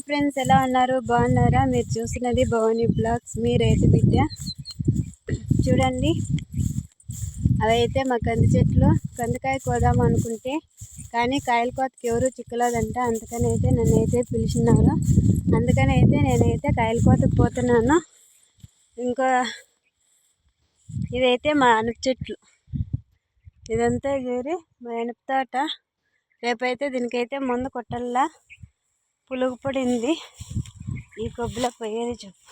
Hi friends ఎలా ఉన్నారు? బాగున్నారా? మీరు చూసినది భవానీ బ్లాగ్స్. మీ రైతు బిడ్డ చూడండి. అవైతే మా కంది చెట్లు. కందికాయ కోదాం అనుకుంటే కానీ కాయల కోతకి ఎవరు చిక్కలేదంట. అందుకని అయితే నన్ను అయితే పిలిచినారు. అందుకని అయితే నేనైతే కాయల కోతకు పోతున్నాను. ఇంకా ఇదైతే మా అనప చెట్లు. ఇదంతా చేరి మా అనప తోట. రేపైతే దీనికైతే ముందు కొట్టాలా పులుగు పడింది ఈ కొబ్బులో పోయేది చెప్పు.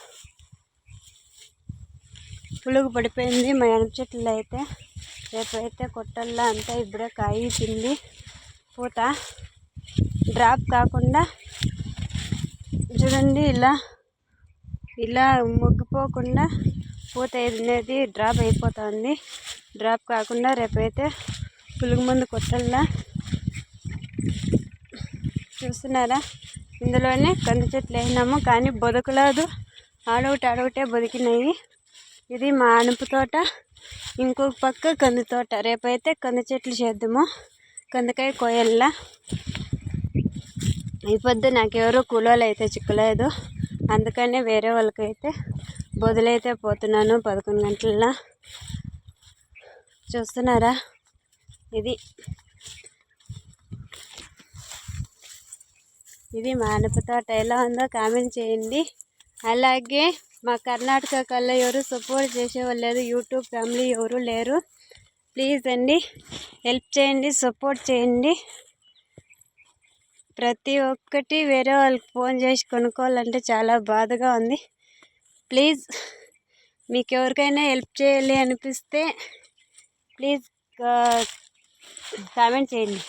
పులుగు పడిపోయింది. మా ఎనప చెట్లు అయితే రేపైతే కొట్టల్లా అంతా ఇప్పుడే కాయి పిండి పూత డ్రాప్ కాకుండా చూడండి ఇలా ఇలా ముగ్గిపోకుండా పూత అనేది డ్రాప్ అయిపోతుంది. డ్రాప్ కాకుండా రేపైతే పులుగు మందు కొట్టల్లా. చూస్తున్నారా? ఇందులోనే కంది చెట్లు వేసినాము కానీ బొదకలేదు. ఆడొకటి ఆడొకటే బతికినాయి ఇది మా అనుపు తోట ఇంకొక పక్క కంది తోట. రేపైతే కంది చెట్లు చేద్దాము. కందికాయ కోయల్లా. ఈ పొద్దు నాకెవరు కూలోళ్ళు అయితే చిక్కలేదు. అందుకనే వేరే వాళ్ళకైతే బొదలైతే పోతున్నాను పదకొండు గంటల చూస్తున్నారా? ఇది. ఇది మానప తోట. ఎలా ఉందో కామెంట్ చేయండి. అలాగే మా కర్ణాటక కల్లా ఎవరు సపోర్ట్ చేసేవాళ్ళు లేదు యూట్యూబ్ ఫ్యామిలీ ఎవరు లేరు. ప్లీజ్ అండి హెల్ప్ చేయండి సపోర్ట్ చేయండి. ప్రతి ఒక్కటి వేరే వాళ్ళకి ఫోన్ చేసి కొనుక్కోవాలంటే చాలా బాధగా ఉంది. ప్లీజ్ మీకు ఎవరికైనా హెల్ప్ చేయాలి అనిపిస్తే ప్లీజ్ కామెంట్ చేయండి.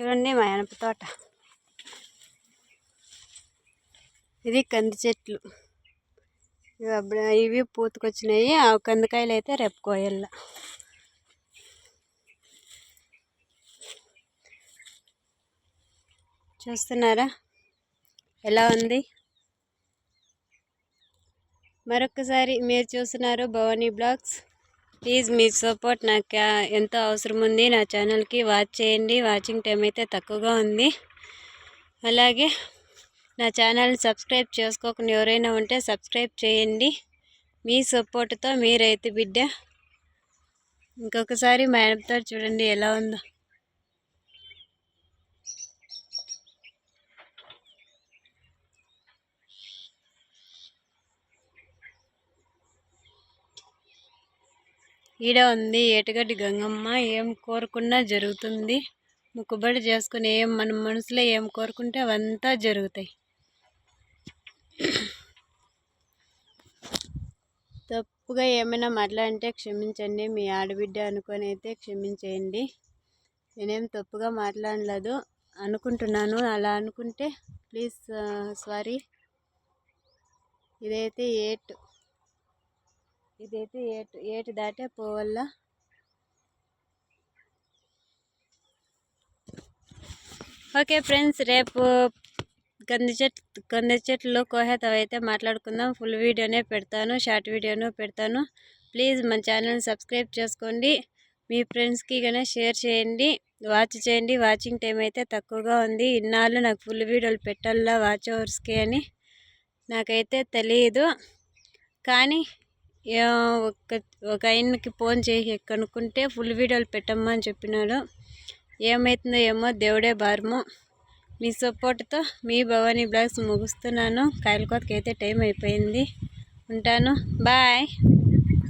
చూడండి మా ఎనప తోట. ఇది కంది చెట్లు. ఇవి ఇవి పూతకొచ్చినాయి ఆ కందికాయలు అయితే రేపు కోయల్ల. చూస్తున్నారా? ఎలా ఉంది? మరొకసారి మీరు చూస్తున్నారు భవానీ బ్లాగ్స్. ప్లీజ్ మీ సపోర్ట్ నాకు ఎంతో అవసరం ఉంది నా ఛానల్కి వాచ్ చేయండి. వాచింగ్ టైం అయితే తక్కువగా ఉంది. అలాగే నా ఛానల్ని సబ్స్క్రైబ్ చేసుకోకుండా ఎవరైనా ఉంటే సబ్స్క్రైబ్ చేయండి. మీ సపోర్ట్తో మీ రైతు బిడ్డ. ఇంకొకసారి మేడంతో చూడండి ఎలా ఉందో. ఈడ ఉంది ఏటగడ్డి గంగమ్మ ఏం కోరుకున్నా జరుగుతుంది. ముక్కుబడి చేసుకుని ఏం మన మనసులో ఏం కోరుకుంటే అవంతా జరుగుతాయి. తప్పుగా ఏమైనా మాట్లాడితే క్షమించండి మీ ఆడబిడ్డ అనుకొని అయితే క్షమించేయండి. నేనేం తప్పుగా మాట్లాడలేదు అనుకుంటున్నాను. అలా అనుకుంటే ప్లీజ్ సారీ. ఇదైతే ఏటు ఇదైతే ఏటు ఏటు దాటే పోవల్ల. ఓకే ఫ్రెండ్స్ రేపు కంది చెట్టు కంది చెట్లు కోహేత అయితే మాట్లాడుకుందాం. ఫుల్ వీడియోనే పెడతాను షార్ట్ వీడియోను పెడతాను. ప్లీజ్ మన ఛానల్ని సబ్స్క్రైబ్ చేసుకోండి. మీ ఫ్రెండ్స్కి కానీ షేర్ చేయండి వాచ్ చేయండి. వాచింగ్ టైం అయితే తక్కువగా ఉంది. ఇన్నాళ్ళు నాకు ఫుల్ వీడియోలు పెట్టాలా వాచ్ అవర్స్కి అని నాకైతే తెలియదు కానీ ఒక ఒక ఆయనకి ఫోన్ చేసి కనుక్కుంటే ఫుల్ వీడియోలు పెట్టమ్మా అని చెప్పినాడు. ఏమవుతుందో ఏమో దేవుడే భారము మీ సపోర్ట్తో మీ భవానీ బ్లాగ్స్ ముగుస్తున్నాను. కాయలకోతకి అయితే టైం అయిపోయింది. ఉంటాను. బాయ్.